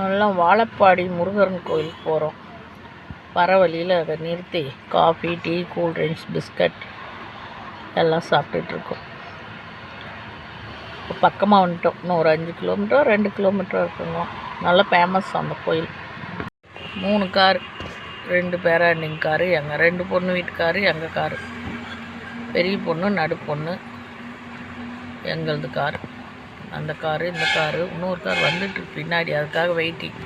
எல்லாம் வாழப்பாடி முருகன் கோயிலுக்கு போகிறோம் வர வழியில் அதை நிறுத்தி காஃபி டீ கூல்ட்ரிங்க்ஸ் பிஸ்கட் எல்லாம் சாப்பிட்டுட்ருக்கோம் இப்போ பக்கமாக வந்துட்டோம். இன்னும் ஒரு அஞ்சு கிலோமீட்டர் ரெண்டு கிலோமீட்டர் இருக்குங்க நல்லா ஃபேமஸ் அந்த கோயில். மூணு கார் ரெண்டு பேராண்டிங் காரு எங்கள் ரெண்டு பொண்ணு வீட்டுக்காரு எங்கள் காரு பெரிய பொண்ணு நடு பொண்ணு எங்களது காரு அந்த காரு இந்த காரு. இன்னொரு கார் வந்துட்டு பின்னாடி அதுக்காக வெயிட்டிங்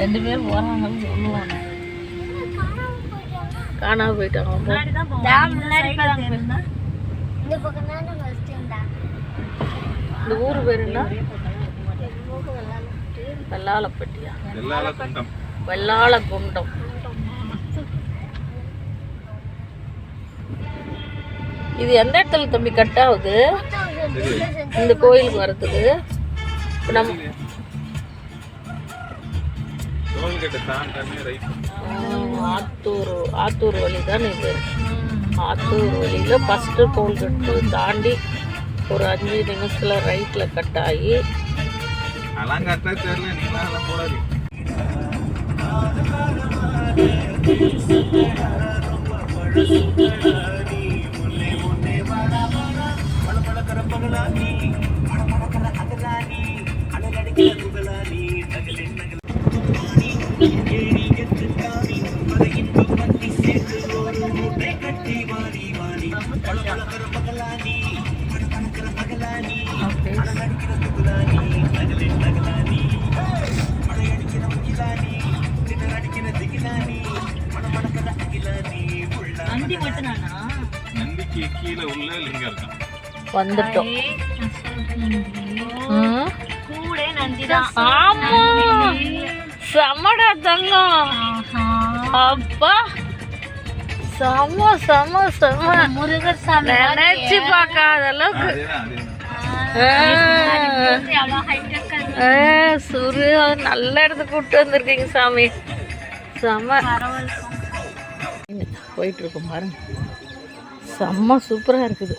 ரெண்டு பேரும் சொல்லுவாங்க. காணாம போயிட்டாங்க. இந்த பக்கம் தான் நம்ம வச்சிருந்தா இந்த ஊர் பேர் என்ன? வெள்ளாளப்பட்டியா? எல்லால குண்டம் வெள்ளாளகுண்டம். இது எந்த இடத்துல தம்பி கட் ஆகுது இந்த கோயிலுக்கு வர்றதுக்கு. நம்ம ஆத்தூர் ஆத்தூர் வழி தானே இது ஆத்தூர் வழியில் ஃபஸ்ட்டு டோல்கேட்டு தாண்டி ஒரு அஞ்சு நிமிஷத்தில் ரைட்டில் கட் ஆகி அதெல்லாம் நந்திக்கு கீழே உள்ள லிங்கம் இருக்கான் வந்துட்டோம். ம் கூட நந்திதான். ஆமா. செமடா தங்கம். அப்பா. செம செம செம முருகர் சாமி நினைச்சு பார்க்காத அளவுக்கு. சூர்யா நல்ல இடத்துக்கு கூப்பிட்டு வந்திருக்கீங்க சாமி. செம போயிட்டு இருக்கோம் பாருங்க. செம்ம சூப்பராக இருக்குது.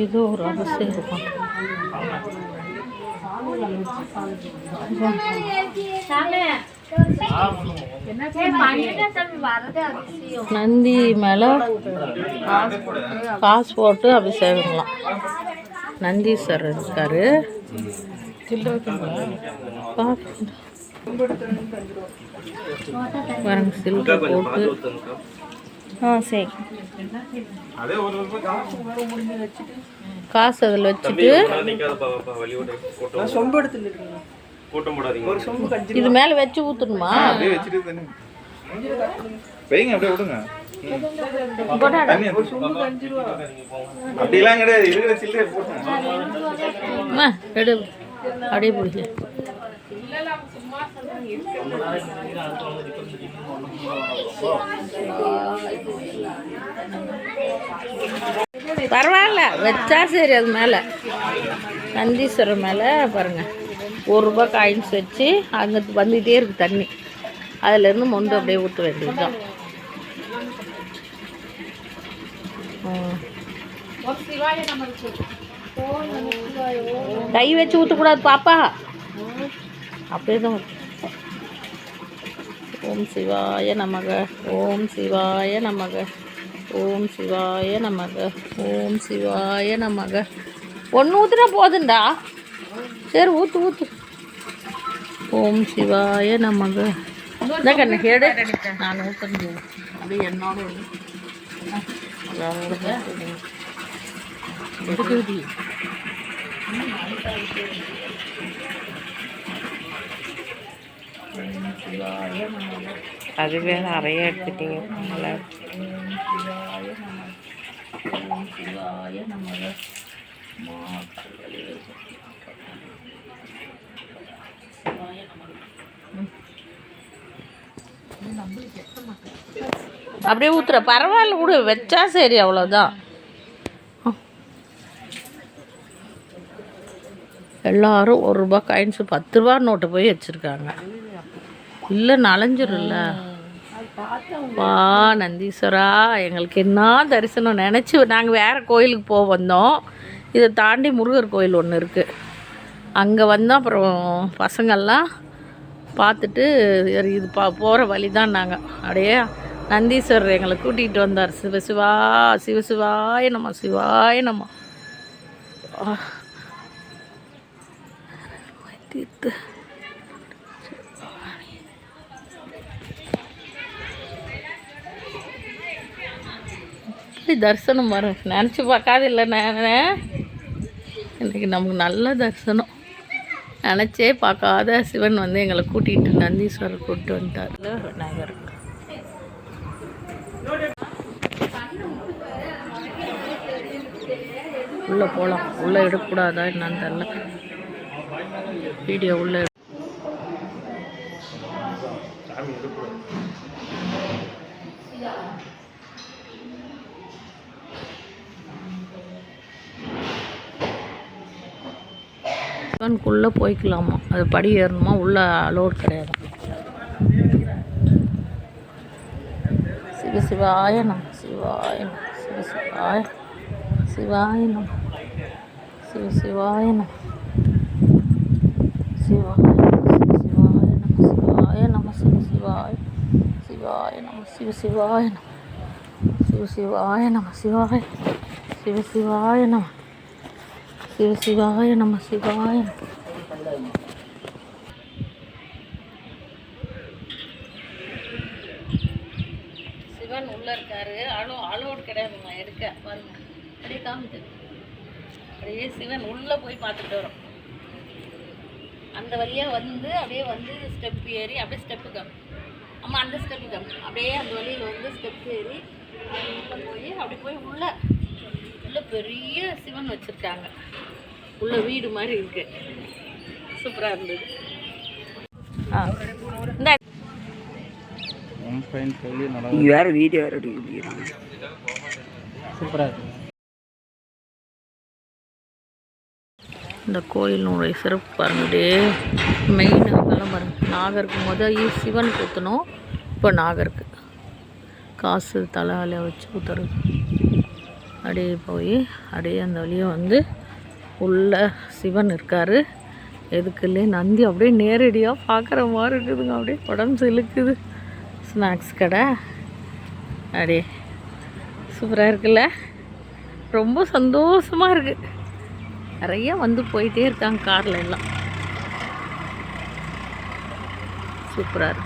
ஏதோ ஒரு வரது அதிசயம் நந்தி மேலே காசு போட்டு அபிஷேகம்லாம். நந்தீஸ்வரர் இருக்காரு. பாருங்க. சில்வர் போட்டு. ஆ சரி அதே ஒரு ரூபாய் காசு அதில் வச்சுட்டு கூட்டம் போடாதீங்க. இது மேலே வச்சு ஊற்றணுமா அப்படியே வச்சுட்டு தானே வைங்க அப்படியே விடுங்க. அப்படிலாம் கிடையாது இருக்கிற சில்லறை போட்டுங்க அம்மா, எடு. அப்படியே பிடிக்க பரவாயில்ல வச்சா சரி அது மேலே. நந்தீஸ்வரர் மேலே பாருங்கள் ஒரு ரூபா காயின்ஸ் வச்சு அங்கே வந்துகிட்டே இருக்குது தண்ணி. அதுலேருந்து மொண்டு அப்படியே ஊற்ற வேண்டியது தான் கை வச்சு ஊற்றக்கூடாது பாப்பா. அப்படியே தான் ஓம் சிவாய நமக ஓம் சிவாய நமக. ஓம் சிவாய நமக ஓம் சிவாய நமக. ஒன்று ஊற்றுனா போதுண்டா சரி ஊற்று ஊற்று ஓம் சிவாய நமக. இந்த கண்ணு எடு நான் ஊற்றுறது அப்படியே என்னோட எடு. அதாவது அதுவே நிறைய எடுத்துட்டீங்க. அதனால் அப்படியே ஊத்துற. பரவாயில்ல கூட வச்சா சரி அவ்வளோதான் எல்லாரும் ஒரு ரூபா காயின்ஸு பத்து ரூபா நோட்டு போய் வச்சுருக்காங்க. இல்லை நனைஞ்சிரும்ல வா நந்தீஸ்வரா எங்களுக்கு என்ன தரிசனம் நினச்சி நாங்கள் வேறு கோயிலுக்கு போக வந்தோம். இதை தாண்டி முருகர் கோயில் ஒன்று இருக்குது அங்கே வந்தோம் அப்புறம் பசங்கள்லாம் பார்த்துட்டு இது பா போகிற வழி தான் நாங்கள் அப்படியே நந்தீஸ்வரர் எங்களை கூட்டிகிட்டு வந்தார். சிவசிவா சிவசிவாய நம்ம சிவாய நம்ம தீர்த்து எப்படி தரிசனம் வரும்? நினச்சி பார்க்காது இல்லை நான். இன்றைக்கி நமக்கு நல்ல தரிசனம். நினச்சே பார்க்காத சிவன் வந்து எங்களை கூட்டிகிட்டு நந்தீஸ்வரர் கூப்பிட்டு வந்துட்டார். விநாயகர் உள்ளே போகலாம் உள்ளே எடுக்கக்கூடாதா என்னன்னு தெரில வீடியோ உள்ளே மக்கானுக்குள்ளே போய்க்கலாமா அது படி ஏறணுமா உள்ளே அலோட் கிடையாது சிவ சிவாய நம சிவாய நம சிவ சிவாய சிவாய நம சிவ சிவாய நம சிவாய சிவாய நம சிவ சிவாய சிவாய நம சிவ சிவாய நம் சிவ சிவாய நம சிவாய சிவ சிவாய நம சிவ சிவாய நம்ம சிவாய. சிவன் உள்ள இருக்காரு. அலோ அலோடு கிடையாதுமா எடுக்க பாருங்க. அப்படியே காமிச்சு அப்படியே சிவன் உள்ள போய் பார்த்துட்டு வரோம். அந்த வழியாக வந்து அப்படியே வந்து ஸ்டெப் ஏறி அப்படியே ஸ்டெப்பு கம் அம்மா அந்த ஸ்டெப்பு கம் அப்படியே அந்த வழியில் வந்து ஸ்டெப் ஏறி உள்ள போய் அப்படி போய் உள்ள உள்ள பெரிய சிவன் வச்சிருக்காங்க. உள்ள வீடு மாதிரி இருக்கு. சூப்பராக இருந்தது. நீங்கள் வேறு வீடியோ வேறு எடுக்கிறீங்க சூப்பராக இருக்கு. இந்த கோயிலினுடைய சிறப்பு பாருங்கடே மெயின் அங்கெல்லாம் பாருங்க. நாகருக்கு முதல் சிவன் ஊற்றணும் இப்போ நாகருக்கு காசு தலையால வச்சு ஊற்றுறது அப்படியே போய் அப்படியே அந்த வழியை வந்து உள்ள சிவன் இருக்கார். எதுக்குள்ளே நந்தி அப்படியே நேரடியாக பார்க்குற மாதிரி இருக்குதுங்க. அப்படியே உடம்பு சிலுக்குது. ஸ்நாக்ஸ் கடை. அப்படியே சூப்பராக இருக்குல்ல? ரொம்ப சந்தோஷமாக இருக்குது நிறைய வந்து போயிட்டே இருக்காங்க காரில் எல்லாம். சூப்பராக இருக்கு.